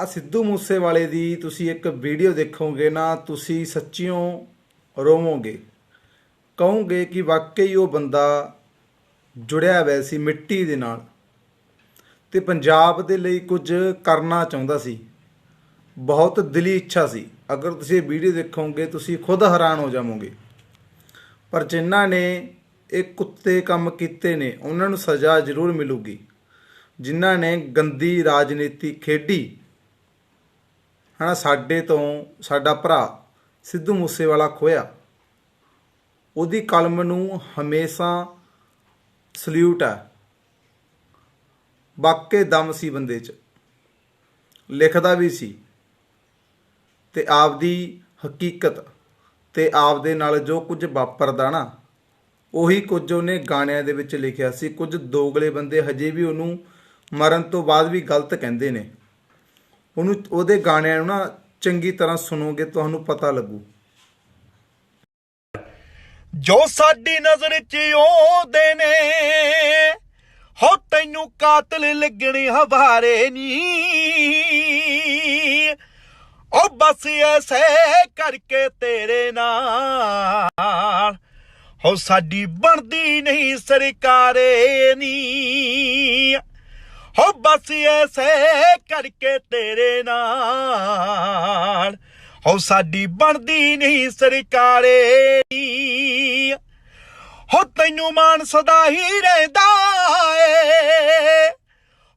ਆ ਸਿੱਧੂ ਮੂਸੇਵਾਲੇ ਦੀ ਤੁਸੀਂ ਇੱਕ ਵੀਡੀਓ ਦੇਖੋਗੇ ਨਾ, ਤੁਸੀਂ ਸੱਚਿਓ ਰੋਵੋਗੇ। ਕਹੋਗੇ ਕਿ ਵਾਕਈ ਉਹ ਬੰਦਾ ਜੁੜਿਆ ਹੋਇਆ ਸੀ ਮਿੱਟੀ ਦੇ ਨਾਲ ਤੇ ਪੰਜਾਬ ਦੇ ਲਈ ਕੁਝ ਕਰਨਾ ਚਾਹੁੰਦਾ ਸੀ। ਬਹੁਤ ਦਿਲੀ ਇੱਛਾ ਸੀ। ਅਗਰ ਤੁਸੀਂ ਇਹ ਵੀਡੀਓ ਦੇਖੋਗੇ, ਤੁਸੀਂ ਖੁਦ ਹੈਰਾਨ ਹੋ ਜਾਵੋਗੇ। ਪਰ ਜਿਨ੍ਹਾਂ ਨੇ ਇਹ ਕੁੱਤੇ ਕੰਮ ਕੀਤੇ ਨੇ, ਉਹਨਾਂ ਨੂੰ ਸਜ਼ਾ ਜ਼ਰੂਰ ਮਿਲੂਗੀ। ਜਿਨ੍ਹਾਂ ਨੇ ਗੰਦੀ ਰਾਜਨੀਤੀ ਖੇਡੀ ਹਨਾ, ਸਾਡੇ ਤੋਂ ਸਾਡਾ ਭਰਾ ਸਿੱਧੂ ਮੂਸੇਵਾਲਾ ਖੋਇਆ ਉਹਦੀ ਕਲਮ ਨੂੰ ਹਮੇਸ਼ਾ ਸਲੂਟ ਹੈ। ਵਾਕੇ ਦਮ ਸੀ ਬੰਦੇ 'ਚ। ਲਿਖਦਾ ਵੀ ਸੀ। ਤੇ ਆਪਦੀ ਹਕੀਕਤ ਤੇ ਆਪਦੇ ਨਾਲ ਜੋ ਕੁਝ ਵਾਪਰਦਾ ਨਾ, ਉਹੀ ਕੁਝ ਉਹਨੇ ਗਾਣਿਆਂ ਦੇ ਵਿੱਚ ਲਿਖਿਆ ਸੀ। ਕੁਝ ਦੋਗਲੇ ਬੰਦੇ ਹਜੇ ਵੀ ਉਹਨੂੰ ਮਰਨ ਤੋਂ ਬਾਅਦ ਵੀ ਗਲਤ ਕਹਿੰਦੇ ਨੇ। ਉਹਨੂੰ ਉਹਦੇ ਗਾਣਿਆਂ ਨੂੰ ਨਾ ਚੰਗੀ ਤਰ੍ਹਾਂ ਸੁਣੋਗੇ ਤੁਹਾਨੂੰ ਪਤਾ ਲੱਗੂ। ਜੋ ਸਾਡੀ ਨਜ਼ਰ 'ਚ ਆਉਂਦੇ ਨੇ, ਹੋ ਤੈਨੂੰ ਕਾਤਲ ਲੱਗਣੇ ਹਵਾਰੇ ਨੀ। ਉਹ ਬਸ ਐਸੇ ਕਰਕੇ ਤੇਰੇ ਨਾਲ, ਹੋ ਸਾਡੀ ਬਣਦੀ ਨਹੀਂ ਸਰਕਾਰੇ ਨੀ। ਹੋ ਬਸ ਐਸੇ ਕਰਕੇ ਤੇਰੇ ਨਾਲ। ਹੋ ਸਾਡੀ ਬਣਦੀ ਨਹੀਂ ਸਰਕਾਰੇ। ਨੀ ਹੋ ਤੈਨੂੰ ਮਾਨ ਸਦਾ ਹੀ ਰਹਿੰਦਾ ਏ।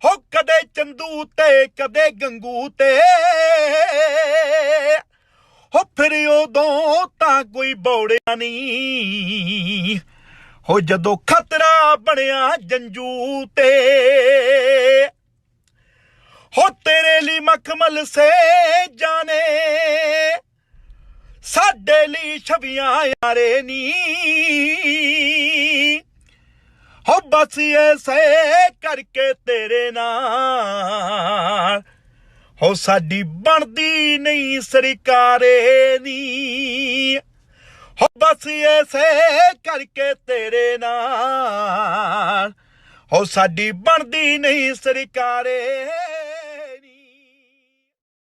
ਹੋ ਕਦੇ ਚੰਦੂ ਤੇ, ਕਦੇ ਗੰਗੂ ਤੇ। ਹੋ ਫਿਰ ਉਦੋਂ ਤਾਂ ਕੋਈ ਬੌੜਿਆ ਨਹੀਂ। ਹੋ ਜਦੋਂ ਖਤਰਾ ਬਣਿਆ ਜੰਜੂ ਤੇ। ਹੋ ਤੇਰੇ ਲਈ ਮਖਮਲ ਸੇ ਜਾਣੇ। ਸਾਡੇ ਲਈ ਛਵੀਆਂ ਯਾਰੇ ਨੀ। ਹੋ ਬਸ ਐਸੇ ਕਰਕੇ ਤੇਰੇ ਨਾਲ। ਹੋ ਸਾਡੀ ਬਣਦੀ ਨਹੀਂ ਸਰਕਾਰੇ ਨੀ। ਹੋ ਬਸ ਐਸੇ ਕਰਕੇ ਤੇਰੇ ਨਾਲ। ਹੋ ਸਾਡੀ ਬਣਦੀ ਨਹੀਂ ਸਰਕਾਰੇ।